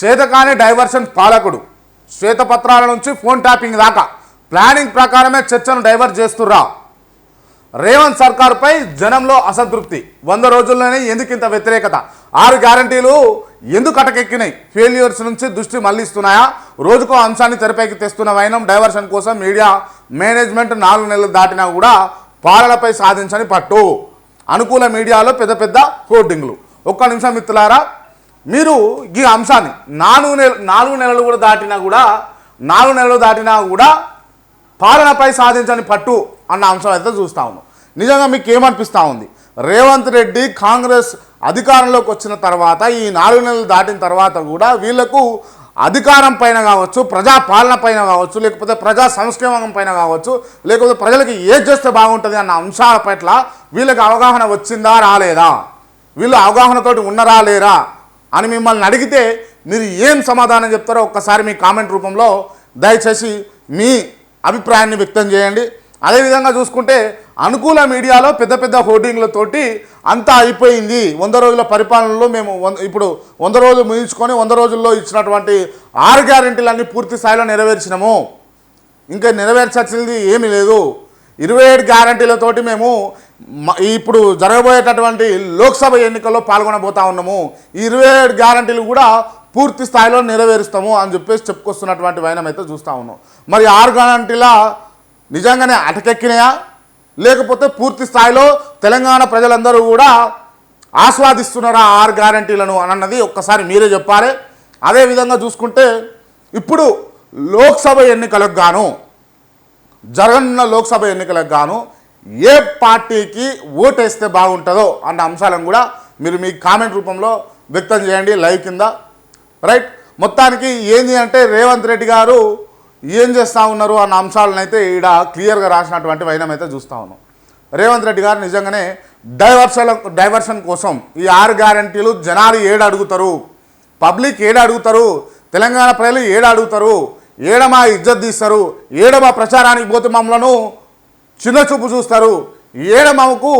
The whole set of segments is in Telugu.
చేతకాని డైవర్షన్ పాలకుడు. శ్వేతపత్రాల నుంచి ఫోన్ ట్యాపింగ్ దాకా. ప్లానింగ్ ప్రకారమే చర్చను డైవర్ట్ చేస్తుర్రా. రేవంత్ సర్కార్పై జనంలో అసంతృప్తి. వంద రోజుల్లోనే ఎందుకు ఇంత వ్యతిరేకత? ఆరు గ్యారంటీలు ఎందుకు అటకెక్కినాయి? ఫెయిల్యూర్స్ నుంచి దృష్టి మళ్ళిస్తున్నాయా? రోజుకో అంశాన్ని తెరపైకి తెస్తున్న వైనం డైవర్షన్ కోసం మీడియా మేనేజ్మెంట్ నాలుగు నెలలు దాటినా కూడా పాలనపై సాధించని పట్టు. అనుకూల మీడియాలో పెద్ద పెద్ద హోర్డింగ్లు. ఒక్క నిమిషం మిత్రులారా మీరు ఈ అంశాన్ని నాలుగు నెల నాలుగు నెలలు కూడా దాటినా కూడా నాలుగు నెలలు దాటినా కూడా పాలనపై సాధించని పట్టు అన్న అంశం అయితే చూస్తూ ఉన్నాం. నిజంగా మీకు ఏమనిపిస్తూ ఉంది? రేవంత్ రెడ్డి కాంగ్రెస్ అధికారంలోకి వచ్చిన తర్వాత ఈ నాలుగు నెలలు దాటిన తర్వాత కూడా వీళ్ళకు అధికారం పైన కావచ్చు ప్రజా పాలన పైన కావచ్చు లేకపోతే ప్రజా సంక్షేమం పైన కావచ్చు లేకపోతే ప్రజలకి ఏం చేస్తే బాగుంటుంది అన్న అంశాల పట్ల వీళ్ళకి అవగాహన వచ్చిందా రాలేదా? వీళ్ళు అవగాహనతోటి ఉన్నరా లేరా? అని మిమ్మల్ని అడిగితే మీరు ఏం సమాధానం చెప్తారో ఒక్కసారి మీ కామెంట్ రూపంలో దయచేసి మీ అభిప్రాయాన్ని వ్యక్తం చేయండి. అదేవిధంగా చూసుకుంటే అనుకూల మీడియాలో పెద్ద పెద్ద హోర్డింగ్లతోటి అంతా అయిపోయింది. వంద రోజుల పరిపాలనలో మేము వంద ఇప్పుడు వంద రోజులు ముగించుకొని వంద రోజుల్లో ఇచ్చినటువంటి ఆరు గ్యారెంటీలన్నీ పూర్తి స్థాయిలో నెరవేర్చినాము. ఇంకా నెరవేర్చాల్సింది ఏమీ లేదు. ఇరవై ఏడు గ్యారంటీలతోటి మేము ఇప్పుడు జరగబోయేటటువంటి లోక్సభ ఎన్నికల్లో పాల్గొనబోతా ఉన్నాము. ఇరవై ఏడు గ్యారంటీలు కూడా పూర్తి స్థాయిలో నెరవేరుస్తాము అని చెప్పేసి చెప్పుకొస్తున్నటువంటి వైనం అయితే చూస్తూ ఉన్నాం. మరి ఆరు గ్యారంటీల నిజంగానే అటకెక్కినాయా? లేకపోతే పూర్తి స్థాయిలో తెలంగాణ ప్రజలందరూ కూడా ఆస్వాదిస్తున్నారా ఆరు గ్యారంటీలను అన్నది ఒక్కసారి మీరే చెప్పాలి అదేవిధంగా చూసుకుంటే ఇప్పుడు లోక్సభ ఎన్నికలకు గాను జరగనున్న లోక్సభ ఎన్నికలకు గాను ఏ పార్టీకి ఓటేస్తే బాగుంటుందో అన్న అంశాలను కూడా మీరు మీ కామెంట్ రూపంలో వ్యక్తం చేయండి లైవ్ కింద. రైట్ మొత్తానికి ఏంది అంటే రేవంత్ రెడ్డి గారు ఏం చేస్తూ ఉన్నారు అన్న అంశాలను అయితే ఈడ క్లియర్గా రాసినటువంటి వైనం అయితే చూస్తూ ఉన్నాం. రేవంత్ రెడ్డి గారు నిజంగానే డైవర్షన్ డైవర్షన్ కోసం ఈ ఆరు గ్యారంటీలు జనాలు ఏడు అడుగుతారు? పబ్లిక్ ఏడు అడుగుతారు? తెలంగాణ ప్రజలు ఏడు అడుగుతారు? ఏడమా ఇజ్జత్ తీస్తారు? ఏడమా ప్రచారానికి పోతే మమ్మలను చిన్న చూపు చూస్తారు. ఏడమాకు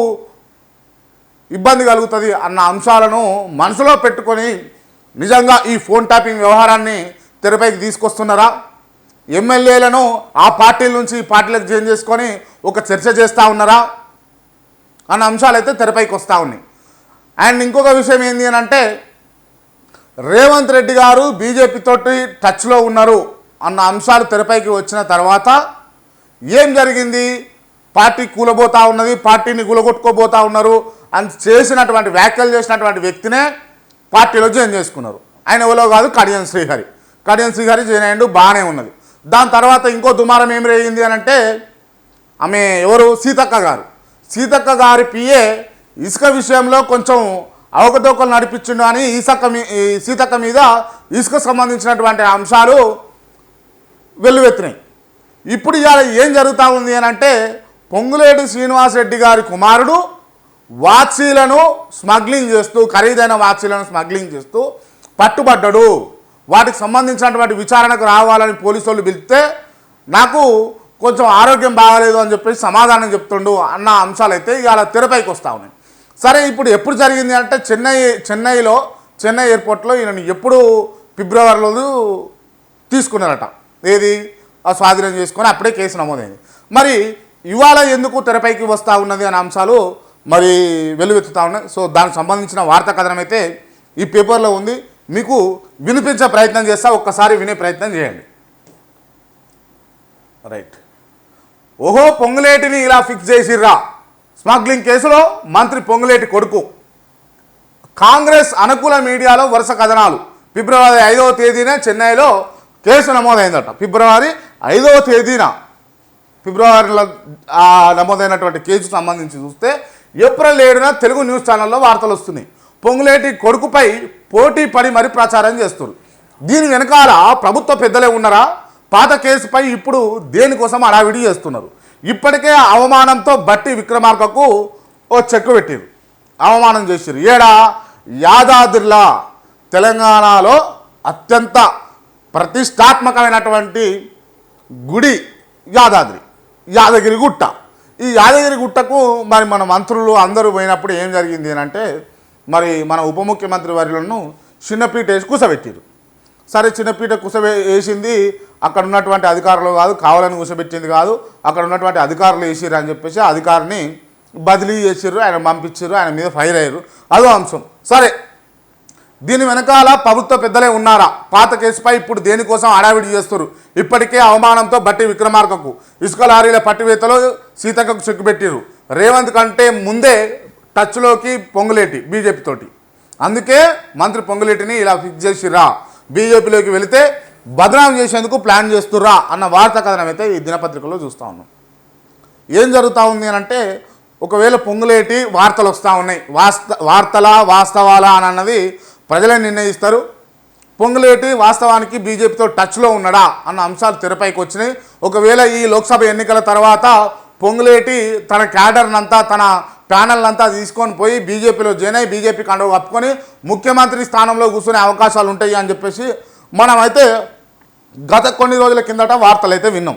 ఇబ్బంది కలుగుతుంది అన్న అంశాలను మనసులో పెట్టుకొని నిజంగా ఈ ఫోన్ ట్యాపింగ్ వ్యవహారాన్ని తెరపైకి తీసుకొస్తున్నారా? ఎమ్మెల్యేలను ఆ పార్టీల నుంచి ఈ పార్టీలకు చేంజ్ చేసుకొని ఒక చర్చ చేస్తూ ఉన్నారా? అన్న అంశాలు అయితే తెరపైకి వస్తూ ఉన్నాయి. అండ్ ఇంకొక విషయం ఏంటి అని అంటే రేవంత్ రెడ్డి గారు బీజేపీ తోటి టచ్లో ఉన్నారు అన్న అంశాలు తెరపైకి వచ్చిన తర్వాత ఏం జరిగింది? పార్టీ కూలబోతా ఉన్నది పార్టీని కూలగొట్టుకోబోతా ఉన్నారు అని చేసినటువంటి వ్యాఖ్యలు చేసినటువంటి వ్యక్తినే పార్టీలో జాయిన్ చేసుకున్నారు. ఆయన ఎవరో కాదు కడియం శ్రీహరి. కడియం శ్రీహరి జాయిన్ అయ్యిండు బాగానే ఉన్నది. దాని తర్వాత ఇంకో దుమారం ఏం రేగింది అని అంటే ఆమె ఎవరు? సీతక్క గారు. సీతక్క గారి పిఏ ఇసుక విషయంలో కొంచెం అవకతవకలు నడిపించిండు అని ఈసక్క మీ ఈ సీతక్క మీద ఇసుక సంబంధించినటువంటి అంశాలు వెల్లువెత్తినాయి. ఇప్పుడు ఇవాళ ఏం జరుగుతూ ఉంది అని అంటే పొంగులేటి శ్రీనివాసరెడ్డి గారి కుమారుడు వాచీలను స్మగ్లింగ్ చేస్తూ ఖరీదైన వాచీలను స్మగ్లింగ్ చేస్తూ పట్టుబడ్డాడు. వాటికి సంబంధించినటువంటి విచారణకు రావాలని పోలీసులు పిలిస్తే నాకు కొంచెం ఆరోగ్యం బాగాలేదు అని చెప్పేసి సమాధానం చెప్తుండు అన్న అంశాలు అయితే ఇవాళ తెరపైకి వస్తూ ఉన్నాయి. సరే ఇప్పుడు ఎప్పుడు జరిగింది అంటే చెన్నై చెన్నైలో చెన్నై ఎయిర్పోర్ట్లో ఈయనను ఎప్పుడు ఫిబ్రవరిలో తీసుకున్నారట. ఏది? ఆ స్వాధీనం చేసుకొని అప్పుడే కేసు నమోదైంది. మరి ఇవాళ ఎందుకు తెరపైకి వస్తూ ఉన్నది అనే అంశాలు మరి వెలువెత్తుతూ ఉన్నాయి. సో దానికి సంబంధించిన వార్తా కథనం అయితే ఈ పేపర్లో ఉంది. మీకు వినిపించే ప్రయత్నం చేస్తా ఒక్కసారి వినే ప్రయత్నం చేయండి. రైట్. ఓహో పొంగులేటిని ఇలా ఫిక్స్ చేసిర్రా. స్మగ్లింగ్ కేసులో మంత్రి పొంగులేటి కొడుకు. కాంగ్రెస్ అనుకూల మీడియాలో వరుస కథనాలు. ఫిబ్రవరి ఐదవ తేదీన చెన్నైలో కేసు నమోదైందట. ఫిబ్రవరి ఐదవ తేదీన ఫిబ్రవరిలో నమోదైనటువంటి కేసుకు సంబంధించి చూస్తే ఏప్రిల్ ఏడున తెలుగు న్యూస్ ఛానల్లో వార్తలు వస్తున్నాయి. పొంగులేటి కొడుకుపై పోటీ పడి మరీ ప్రచారం చేస్తారు దీని వెనకాల ప్రభుత్వ పెద్దలే ఉన్నారా? పాత కేసుపై ఇప్పుడు దేనికోసం అడావిడి చేస్తున్నారు? ఇప్పటికే అవమానంతో బట్టి విక్రమార్కకు ఓ చెక్కు పెట్టారు అవమానం చేశారు ఏడా? యాదాద్రిలా తెలంగాణలో అత్యంత ప్రతిష్టాత్మకమైనటువంటి గుడి యాదాద్రి. యాదగిరి గుట్ట ఈ యాదగిరి గుట్టకు మరి మన మంత్రులు అందరూ పోయినప్పుడు ఏం జరిగింది అని అంటే మరి మన ఉప ముఖ్యమంత్రి వర్యులను చిన్నపీట వేసి కూసబెట్టారు. సరే చిన్నపీట కుసబే వేసింది అక్కడ ఉన్నటువంటి అధికారులు కాదు కావాలని కూసబెట్టింది కాదు అక్కడ ఉన్నటువంటి అధికారులు వేసిర్రు అని చెప్పేసి అధికారిని బదిలీ చేసిర్రు ఆయన పంపించారు ఆయన మీద ఫైర్ అయ్యారు అదో అంశం. సరే దీని వెనకాల ప్రభుత్వ పెద్దలే ఉన్నారా? పాత కేసుపై ఇప్పుడు దేనికోసం హడావిడి చేస్తారు ఇప్పటికే అవమానంతో బట్టి విక్రమార్కకు ఇసుక లారీల పట్టివేతలో సీతక్కకు చెక్కుపెట్టారు రేవంత్ కంటే ముందే టచ్లోకి పొంగులేటి బీజేపీతోటి అందుకే మంత్రి పొంగులేటిని ఇలా ఫిక్స్ చేసిర్రా. బీజేపీలోకి వెళితే బదనాం చేసేందుకు ప్లాన్ చేస్తుర్రా అన్న వార్తా కథనం అయితే ఈ దినపత్రికలో చూస్తూ ఉన్నాం. ఏం జరుగుతూ ఉంది అని అంటే ఒకవేళ పొంగులేటి వార్తలు వస్తూ ఉన్నాయి. వాస్త వార్తలా వాస్తవాలా అని అన్నది ప్రజలే నిర్ణయిస్తారు. పొంగులేటి వాస్తవానికి బీజేపీతో టచ్లో ఉన్నాడా అన్న అంశాలు తెరపైకి వచ్చినాయి. ఒకవేళ ఈ లోక్సభ ఎన్నికల తర్వాత పొంగులేటి తన క్యాడర్నంతా తన ప్యానల్నంతా తీసుకొని పోయి బీజేపీలో జాయిన్ అయ్యి బీజేపీ కండువ కప్పుకొని ముఖ్యమంత్రి స్థానంలో కూర్చునే అవకాశాలు ఉంటాయి అని చెప్పేసి మనమైతే గత కొన్ని రోజుల కిందట వార్తలు అయితే విన్నాం.